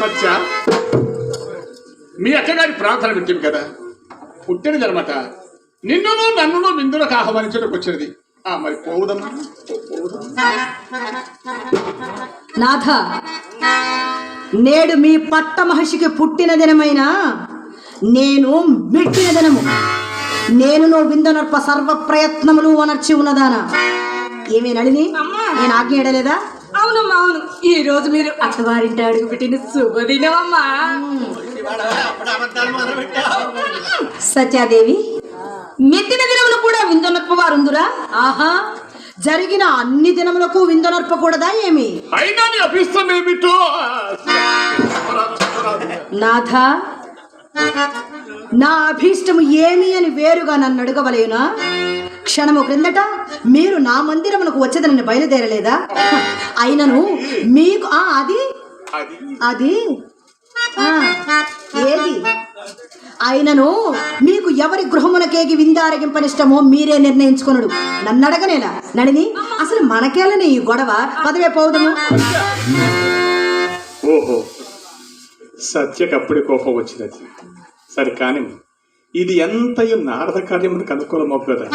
సత్య మీ అక్కగారి ప్రార్థన వింటుంది కదా. పుట్టినది అనమాట నిన్నును నన్నును విందులకు ఆహ్వానించడానికి వచ్చినది. ఆ మరి పోవుదమ్మా. నాథ నేడు మీ పట్ట మహర్షికి పుట్టిన దినమైన నేను మెట్టిన దినము. నేను నువ్వు విందనర్ప సర్వ ప్రయత్నములు అనర్చి ఉన్నదానా. ఏమే నడిని అమ్మా. నేను ఆజ్ఞ ఏడలేదా? అవునమ్మా అవును. ఈ రోజు మీరు అత్తవారింటి అడుగు పెట్టిన శుభదినం అమ్మా సత్యాదేవి మెట్టిన దినములు కూడా విందనర్ప వారుందురా ఆహా జరిగిన అన్ని దినములకు విందనర్పకూడదా ఏమి? అయినా నీ అభిష్టం ఏమిటో? నాథ నా అభీష్టము ఏమి అని వేరుగా నన్ను అడగవలేనా? క్షణము క్రిందట మీరు నా మందిరమునకు వచ్చేదనని బయలుదేరలేదా? అయినను మీకు ఆ అది? అది. ఏది? అయినను మీకు ఎవరి గృహమునకేగి విందారగింపనిష్టమో మీరే నిర్ణయించుకొనుడు. నన్ను అడగనేలా నడిని అసలు మనకేలని ఈ గొడవ? పదవే పోవుదము ఓహో. సత్యకి అప్పుడే కోపం వచ్చినది సరే కానీ ఇది ఎంతయో నారద కార్యమునికి అనుకూలమవు కదా.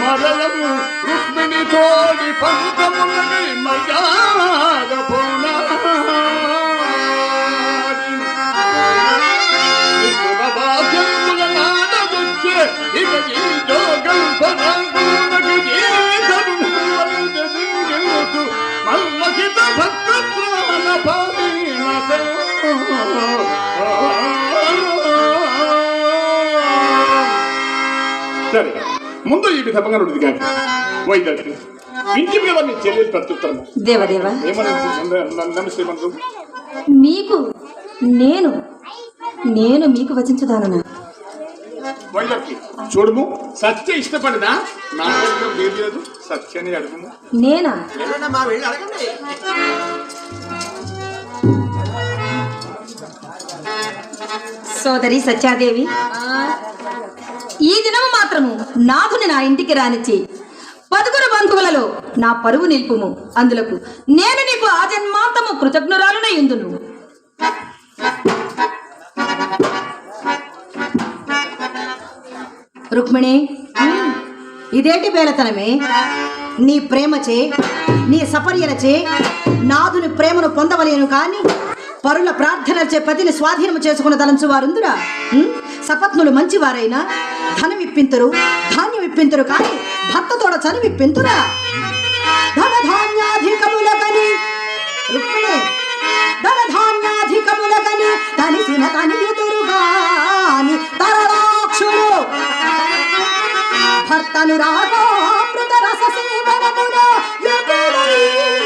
మరలము రుక్మిణి తోడి పంతములని మర్యాద సరే ముందు ఈ విధంగా నుండి కానీ వైద్యుడు ఇంటి మీద మీ చెల్లెలు ప్రత్యుత్తరం దేవదేవ. ఏమని నమస్తే మందు మీకు నేను నేను మీకు వచించదాననా? వైద్యుడికి చూడుము సత్య ఇష్టపడినా నా కోసం లేదు లేదు. సత్యని అడుగుము. నేనా? సోదరి సత్యాదేవి ఈ దినము మాత్రము నాథుని నా ఇంటికి రానిచ్చి పదుగురు బంధువులలో నా పరువు నిలుపుము. అందులకు నేను నీకు ఆజన్మాంతము కృతజ్ఞురాలునై ఉందును. రుక్మిణి ఇదేంటి బేలతనమే? నీ ప్రేమచే నీ సపర్యలచే నాదుని ప్రేమను పొందవలేను కాని పరుల ప్రార్థనలచే పతిని స్వాధీనము చేసుకున్న తలంచు వారుందురా సపత్నులు మంచివారైనా ధనం ఇప్పింతురు ధాన్యం ఇప్పింతురు కానీ భర్తతోడ చనువు ఇప్పింతురా ధన ధాన్యాధికములకని రుక్మిణి ధన ధాన్యాధికములకని తనిసిన తనియుదురుగాని భర్తను రస సేవనమున ఎదురైన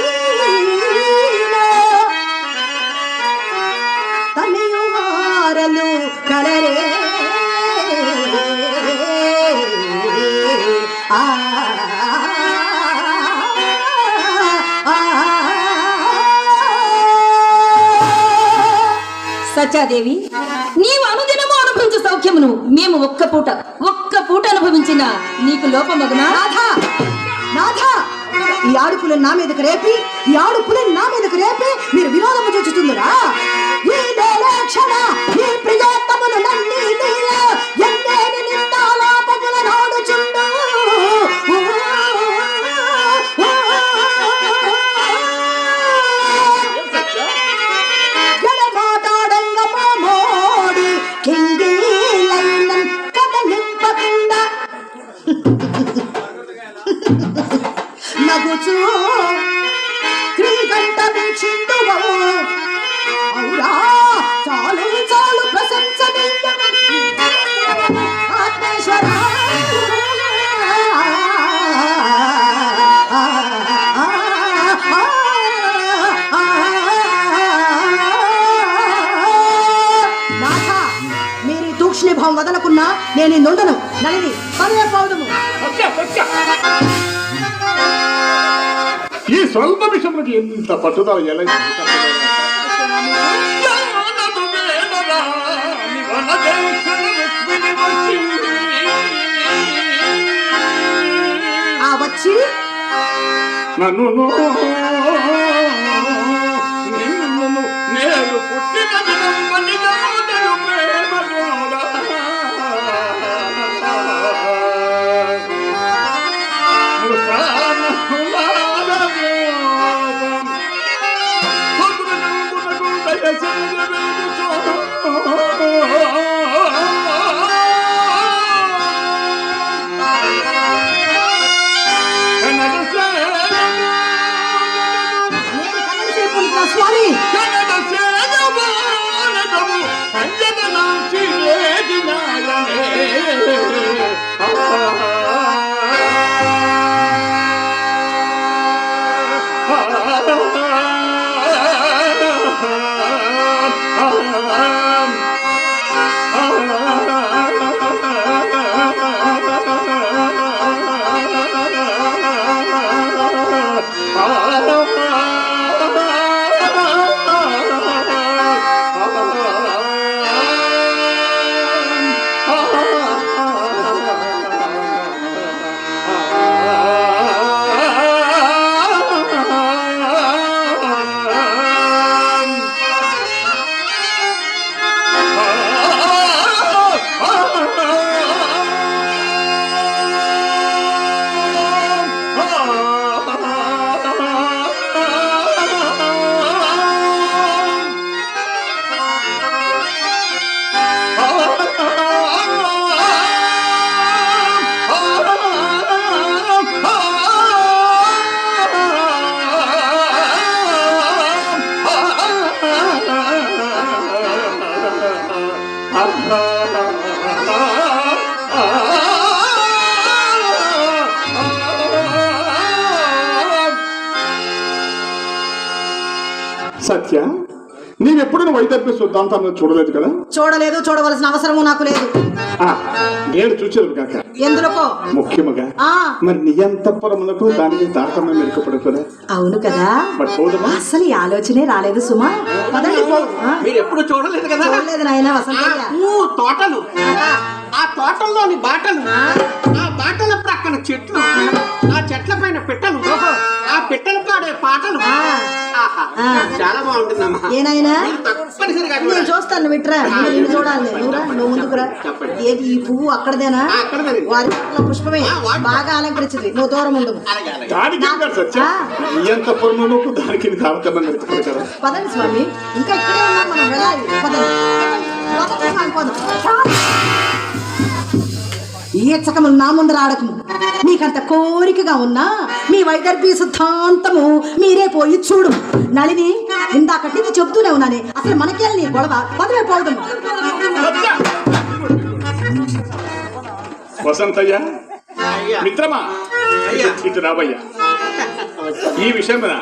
తనియువారలు కలరే. ఆ సత్యాదేవి నీవు అనుదినము అనుభవించు సౌఖ్యమును. మేము ఒక్క పూట అనుభవించిన నీకు లోపమగునా నాథా! నాథా! ఈ ఆడుపులను నా మీదకు రేపి ఈ ఆడుపులను నా మీదకు రేపి మీరు వినోదము చూచుతుందిరా? ఈ ఈ ప్రియోత్తములు నన్ని నీల నేను ఈ నుండను నలిని పదవే పోవడము ఈ స్వల్ప విషయంలో ఎంత పట్టుదల ఎలా వచ్చి? నన్ను నిన్ను నేను పుట్టిన సత్య? నీవెప్పుడు వైదర్భ్య శుద్ధాంతాన్ని చూడలేదు కదా? చూడలేదు చూడవలసిన అవసరము నాకు లేదు. నేను చూసేది కాక. ఎందులకో ముఖ్యముగా మరి నియంతపురమునకు దానికి తారతమ్యం కదా అవును కదా. మరి పోదమా? అసలు ఈ ఆలోచనే రాలేదు సుమా. మీరు ఎప్పుడు చూడలేదు కదా? చూడలేదు నాయన తోటలు. ఆ తోటల్లోని బాటలు. ఆ. బాటల ప్రక్కన చెట్లు. ఆ చెట్ల పైన పిట్టలు. పిట్టలు పాడే పాటలు. ఆ. ఆహా, ఆ. చాలా బాగుంటుందమ్మా. ఏనాయనా? తప్పనిసరిగా నేను. చూస్తాను విట్రా. నేను నిన్ను చూడాలి. నువ్వు రా నువ్వు ముందుకు రా. చెప్పండి. ఏది ఈ పువ్వు అక్కడదేనా. వారి పుష్పమే. బాగా అలంకరించింది. నువ్వు దూరం ఉండు. అలాగే దానికి పదండి స్వామి. ఇంకా ఇక్కడే ఉన్నాం మనం. వెళ్ళాలి. పదండి. పదండి. స్వామి, పదం. ఈచ్చకములు నా ముందర ఆడకము. మీకంత కోరికగా ఉన్నా మీ వైదర్భీ సిద్ధాంతము మీరే పోయి చూడు. నళిని ఇందాక నుంచి చెప్తూనే ఉన్నానే. అసలు మనకెళ్ళి నీ గొడవ? పదవే పోదాము. సత్య! వసంతయ్య మిత్రమా. ఇటు రావయ్యా. ఈ విషయం మీద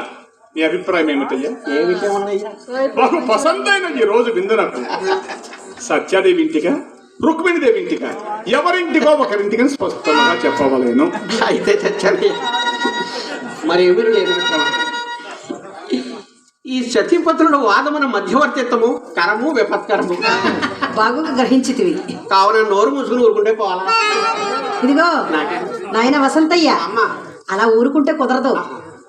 నీ అభిప్రాయం ఏమిటయ్యా? ఏ విషయం అన్నయ్యా? బహు పసందైన ఈ రోజు విందునకు. సత్యాదేవి ఇంటికా? రుక్మిణిదేవి ఇంటికా ఎవరింటికో ఒకరింటికని స్పష్టంగా చెప్పవలేను. అయితే తెచ్చానయ్యా మరి ఎవరు లేదు. ఈ సతీపత్రుడు వాదమున మధ్యవర్తిత్వము కరము విపత్కరము? బాగుగా గ్రహించితివి. కావున నోరు మూసుకుని ఊరుకుంటే పోవాలా? ఇదిగో నాయన వసంతయ్య. అమ్మ. అలా ఊరుకుంటే కుదరదు.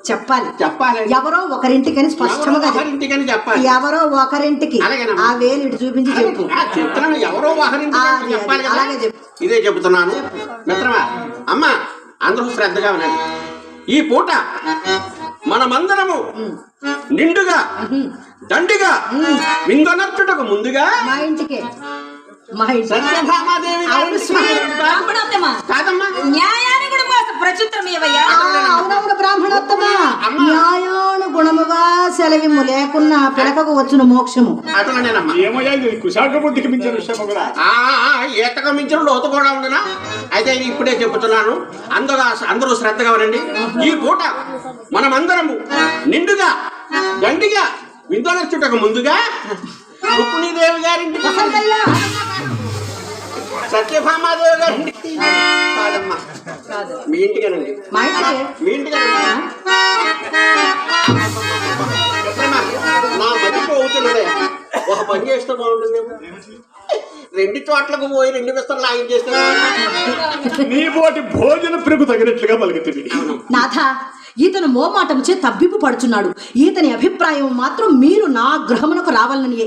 చెప్పాలి. చెప్పాలి ఎవరో ఒకరింటికని స్పష్టంగా. ఇంటికని చెప్పాలి. ఎవరో ఒకరింటికి. ఆ వేలు ఇటు చూపించి చెప్పు. చెప్తున్నాను ఎవరో అది, చెప్పాలి అలాగే చెప్పు. ఇదే చెబుతున్నాను. మిత్రమా అమ్మ అందరూ శ్రద్ధగా వినండి ఈ పూట మనమందరము నిండుగా దండిగా విందనర్చుటకు ముందుగా మా ఇంటికే. మా ఇంటి కాదమ్మా. న్యాయాన్ని అవునవును బ్రాహ్మణోత్తమా. న్యాయాను గుణముగా సెలవిమ్ము. లేకున్నా పిలకకు వచ్చును మోక్షము. అట్లనేనమ్మా ఏమయ్యా ఇది? కుశాఖ బుద్ధికి మించిన విషయం కూడా. ఆ, ఆ, ఈతక మించిన లోతు కూడా ఉండునా? అయితే ఇప్పుడే చెబుతున్నాను. అందరూ అందరూ శ్రద్ధగా వినండి ఈ పూట మనమందరము నిండుగా గండిగా విందనర్చుటకు ముందుగా రుక్మిణీదేవి వసంతయ్య! సత్యభామాదేవి కాదమ్మా. మీ ఇంటికేనండి. మా ఇంటికే? మీ నా ఒక పని చేస్తే బాగుంటుందేమో రెండు చోట్లకు పోయి రెండు విస్తరణ లాగిన్ చేస్తే నీ పోటి భోజన తగినట్లుగా పలుకుతుంది. నాథ ఈతను మోమాటముచే తబ్బిపు పడుచున్నాడు. ఈతని అభిప్రాయం మాత్రం మీరు నా గృహమునకు రావాలని